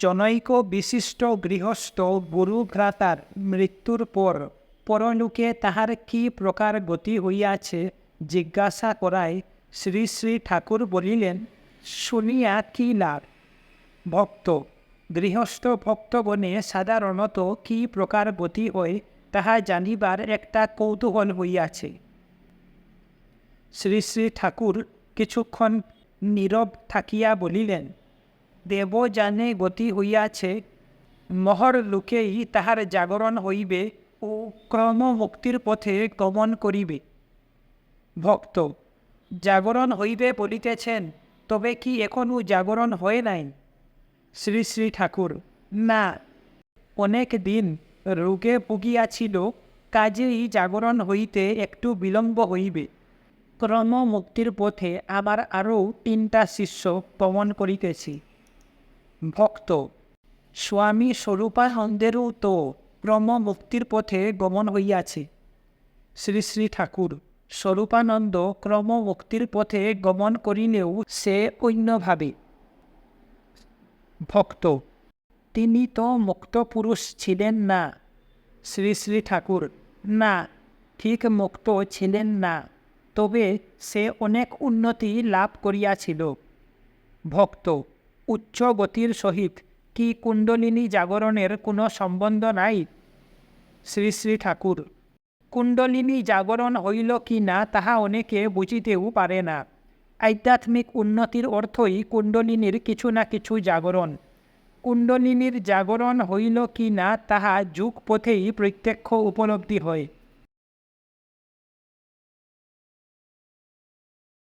জনৈক বিশিষ্ট গৃহস্থ গুরু ভ্রাতার মৃত্যুর পর পরলোকে তাহার কি প্রকার গতি হইয়াছে জিজ্ঞাসা করায় শ্রী শ্রী ঠাকুর বলিলেন, শুনিয়া কি লাভ? ভক্ত, গৃহস্থ ভক্তগণে সাধারণত কি প্রকার গতি হয় তাহা জানিবার একটা কৌতূহল হইয়াছে শ্রী শ্রী ঠাকুর কিছুক্ষণ নীরব থাকিয়া বলিলেন দেব জানে গতি হইয়াছে, মহর লোকেই তাহার জাগরণ হইবে ও ক্রম মুক্তির পথে গমন করিবে। ভক্ত, জাগরণ হইবে বলিতেছেন, তবে কি এখনও জাগরণ হয় নাই? শ্রী শ্রী ঠাকুর, না। অনেক দিন রোগে ভুগিয়াছিল, কাজেই জাগরণ হইতে একটু বিলম্ব হইবে। ক্রম মুক্তির পথে আমার আরও তিনটা শিষ্য গমন করিতেছি। ভক্ত। স্বামী স্বরূপানন্দেরও তো ক্রম মুক্তির পথে গমন হইয়াছে। শ্রী শ্রী ঠাকুর, স্বরূপানন্দ ক্রম মুক্তির পথে গমন করিলেও সে অন্যভাবে। ভক্ত, তিনি তো মুক্ত পুরুষ ছিলেন না। শ্রী শ্রী ঠাকুর, না, ঠিক মুক্ত ছিলেন না, তবে সে অনেক উন্নতি লাভ করিয়াছিল। ভক্ত উচ্চ গতির সহিত কি কুণ্ডলিনী জাগরণের কোনো সম্বন্ধ নাই? শ্রী শ্রী ঠাকুর, কুণ্ডলিনী জাগরণ হইল কি না তাহা অনেকে বুঝিতেও পারে না। আধ্যাত্মিক উন্নতির অর্থই কুণ্ডলিনীর কিছু না কিছু জাগরণ। কুণ্ডলিনীর জাগরণ হইল কি না তাহা যুগ পথেই প্রত্যক্ষ উপলব্ধি হয়।